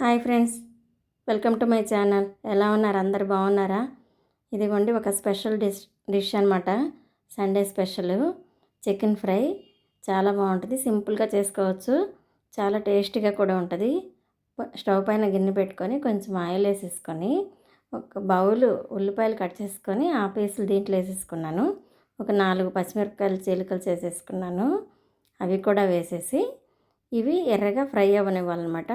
Hi friends welcome to my channel. ఎలా ఉన్నారు? అందరు బాగున్నారా? ఇదిగోండి ఒక స్పెషల్ డిష్ డిష్ అనమాట సండే స్పెషల్. Chicken fry. చాలా బాగుంటుంది. సింపుల్గా చేసుకోవచ్చు. చాలా టేస్టీగా కూడా ఉంటుంది. స్టవ్ పైన గిన్నె పెట్టుకొని కొంచెం ఆయిల్ వేసేసుకొని ఒక బౌల్ ఉల్లిపాయలు కట్ చేసుకొని ఆ పీసులు దీంట్లో వేసేసుకున్నాను. ఒక నాలుగు పచ్చిమిరపకాయలు చీలికలు చేసేసుకున్నాను. అవి కూడా వేసేసి ఇవి ఎర్రగా ఫ్రై అవ్వనివ్వాలన్నమాట.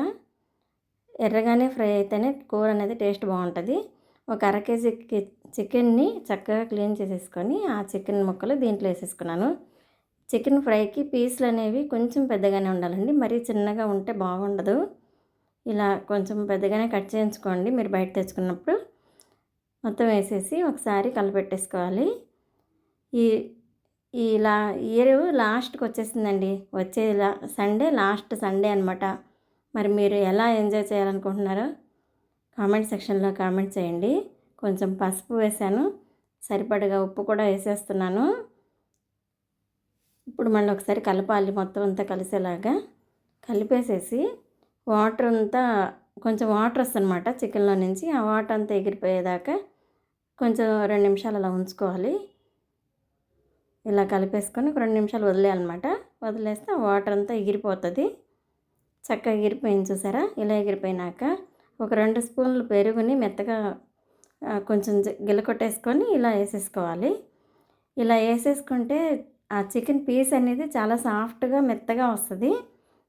ఎర్రగానే ఫ్రై అయితేనే కూర అనేది టేస్ట్ బాగుంటుంది. ఒక అర కేజీ చికెన్ని చక్కగా క్లీన్ చేసేసుకొని ఆ చికెన్ ముక్కలు దీంట్లో వేసేసుకున్నాను. చికెన్ ఫ్రైకి పీసులు అనేవి కొంచెం పెద్దగానే ఉండాలండి. మరీ చిన్నగా ఉంటే బాగుండదు. ఇలా కొంచెం పెద్దగానే కట్ చేయించుకోండి. మీరు బయట తెచ్చుకున్నప్పుడు మొత్తం వేసేసి ఒకసారి కలపెట్టేసుకోవాలి. ఈ ఇలా ఇయర్ లాస్ట్కి వచ్చేసిందండి. వచ్చే సండే లాస్ట్ సండే అనమాట మరి మీరు ఎలా ఎంజాయ్ చేయాలనుకుంటున్నారో కామెంట్ సెక్షన్లో కామెంట్ చేయండి. కొంచెం పసుపు వేసాను సరిపడగా ఉప్పు కూడా వేసేస్తున్నాను. ఇప్పుడు మళ్ళీ ఒకసారి కలపాలి మొత్తం అంతా కలిసేలాగా. కలిపేసేసి వాటర్ అంతా కొంచెం వాటర్ వస్తుందన్నమాట చికెన్లో నుంచి. ఆ వాటర్ అంతా ఎగిరిపోయేదాకా కొంచెం రెండు నిమిషాలు అలా ఉంచుకోవాలి. ఇలా కలిపేసుకొని ఒక రెండు నిమిషాలు వదిలేయాలన్నమాట. వదిలేస్తే వాటర్ అంతా ఎగిరిపోతుంది. చక్కగా ఎగిరిపోయింది చూసారా? ఇలా ఎగిరిపోయినాక ఒక రెండు స్పూన్లు పెరుగుని మెత్తగా కొంచెం గిల్ల కొట్టేసుకొని ఇలా వేసేసుకోవాలి. ఇలా వేసేసుకుంటే ఆ చికెన్ పీస్ అనేది చాలా సాఫ్ట్గా మెత్తగా వస్తుంది.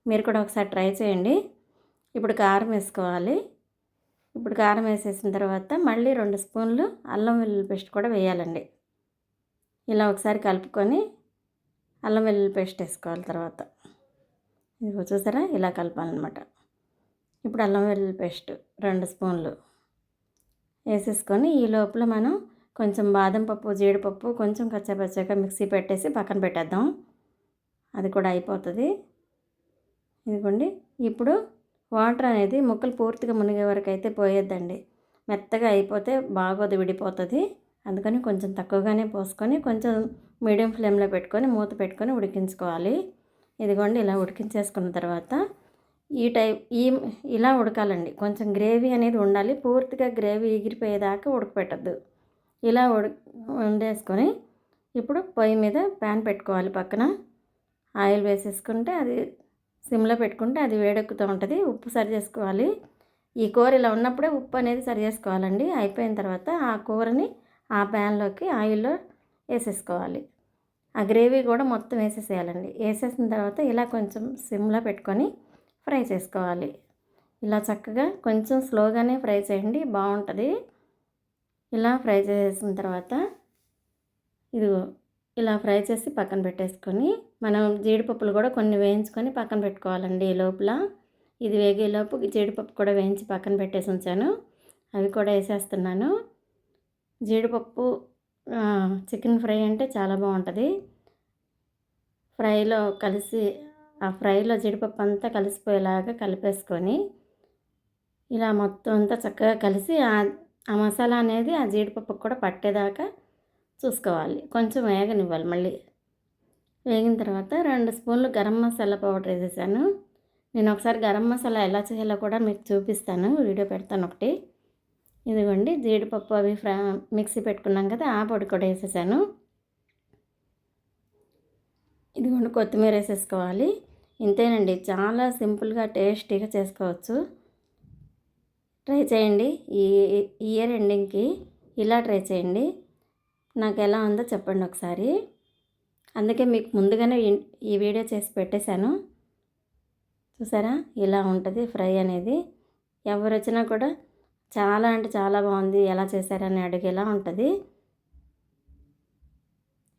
మీరు కూడా ఒకసారి ట్రై చేయండి. ఇప్పుడు కారం వేసుకోవాలి. ఇప్పుడు కారం వేసేసిన తర్వాత మళ్ళీ రెండు స్పూన్లు అల్లం వెల్లుల్లి పేస్ట్ కూడా వేయాలండి. ఇలా ఒకసారి కలుపుకొని అల్లం వెల్లుల్లి పేస్ట్ వేసుకోవాలి తర్వాత. ఇది చూసారా? ఇలా కలపాలన్నమాట. ఇప్పుడు అల్లం వెల్లుల్లి పేస్ట్ రెండు స్పూన్లు వేసేసుకొని ఈ లోపల మనం కొంచెం బాదం పప్పు జీడిపప్పు కొంచెం కచ్చాపచ్చాక మిక్సీ పెట్టేసి పక్కన పెట్టేద్దాం. అది కూడా అయిపోతుంది. ఇదిగోండి. ఇప్పుడు వాటర్ అనేది ముక్కలు పూర్తిగా మునిగే వరకు అయితే పోయేద్దండి. మెత్తగా అయిపోతే బాగోదు విడిపోతుంది. అందుకని కొంచెం తక్కువగానే పోసుకొని కొంచెం మీడియం ఫ్లేమ్లో పెట్టుకొని మూత పెట్టుకొని ఉడికించుకోవాలి. ఇదిగోండి ఇలా ఉడికించేసుకున్న తర్వాత ఈ టైప్ ఈ ఇలా ఉడకాలండి. కొంచెం గ్రేవీ అనేది ఉండాలి. పూర్తిగా గ్రేవీ ఎగిరిపోయేదాకా ఉడకపెట్టద్దు. ఇలా ఉడి వండేసుకొని ఇప్పుడు పొయ్యి మీద ప్యాన్ పెట్టుకోవాలి పక్కన. ఆయిల్ వేసేసుకుంటే అది సిమ్లో పెట్టుకుంటే అది వేడెక్కుతూ ఉంటుంది. ఉప్పు సరి చేసుకోవాలి. ఈ కూర ఇలా ఉన్నప్పుడే ఉప్పు అనేది సరి చేసుకోవాలండి. అయిపోయిన తర్వాత ఆ కూరని ఆ ప్యాన్లోకి ఆయిల్లో వేసేసుకోవాలి. ఆ గ్రేవీ కూడా మొత్తం వేసేసేయాలండి. వేసేసిన తర్వాత ఇలా కొంచెం సిమ్లో పెట్టుకొని ఫ్రై చేసుకోవాలి. ఇలా చక్కగా కొంచెం స్లోగానే ఫ్రై చేయండి బాగుంటుంది. ఇలా ఫ్రై చేసిన తర్వాత ఇది ఇలా ఫ్రై చేసి పక్కన పెట్టేసుకొని మనం జీడిపప్పులు కూడా కొన్ని వేయించుకొని పక్కన పెట్టుకోవాలండి ఈ లోపల. ఇది వేగేలోపు జీడిపప్పు కూడా వేయించి పక్కన పెట్టేసి ఉంచాను. అవి కూడా వేసేస్తున్నాను. జీడిపప్పు చికెన్ ఫ్రై అంటే చాలా బాగుంటుంది. ఫ్రైలో కలిసి ఆ ఫ్రైలో జీడిపప్పు అంతా కలిసిపోయేలాగా కలిపేసుకొని ఇలా మొత్తం అంతా చక్కగా కలిసి ఆ మసాలా అనేది ఆ జీడిపప్పుకు కూడా పట్టేదాకా చూసుకోవాలి. కొంచెం వేగనివ్వాలి మళ్ళీ. వేగిన తర్వాత రెండు స్పూన్లు గరం మసాలా పౌడర్ వేసేసాను. నేను ఒకసారి గరం మసాలా ఎలా చేయాలో కూడా మీకు చూపిస్తాను. వీడియో పెడతాను ఒకటి. ఇదిగోండి జీడిపప్పు అవి ఫ్రా మిక్సీ పెట్టుకున్నాం కదా ఆ పొడి కూడా వేసేసాను. ఇదిగోండి కొత్తిమీర వేసేసుకోవాలి. ఇంతేనండి చాలా సింపుల్గా టేస్టీగా చేసుకోవచ్చు. ట్రై చేయండి ఈ ఇయర్ ఎండింగ్కి ఇలా ట్రై చేయండి. నాకు ఎలా ఉందో చెప్పండి ఒకసారి. అందుకే మీకు ముందుగానే ఈ వీడియో చేసి పెట్టేశాను. చూసారా ఇలా ఉంటుంది ఫ్రై అనేది. ఎవరు వచ్చినా కూడా చాలా అంటే చాలా బాగుంది. ఎలా చేశారని అడిగేలా ఉంటుంది.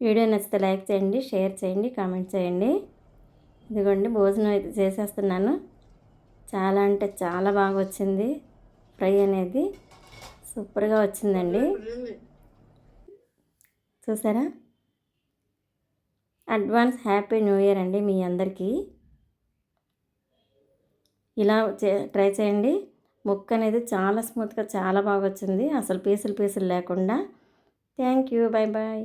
వీడియో నచ్చితే లైక్ చేయండి షేర్ చేయండి కామెంట్ చేయండి. ఇదిగోండి భోజనం అయితే చేసేస్తున్నాను. చాలా అంటే చాలా బాగా వచ్చింది. ఫ్రై అనేది సూపర్గా వచ్చిందండి. చూసారా? అడ్వాన్స్ హ్యాపీ న్యూ ఇయర్ అండి మీ అందరికీ. ఇలా ట్రై చేయండి. ముక్క అనేది చాలా స్మూత్గా చాలా బాగా వచ్చింది అసలు పీసులు పీసులు లేకుండా. Thank you bye bye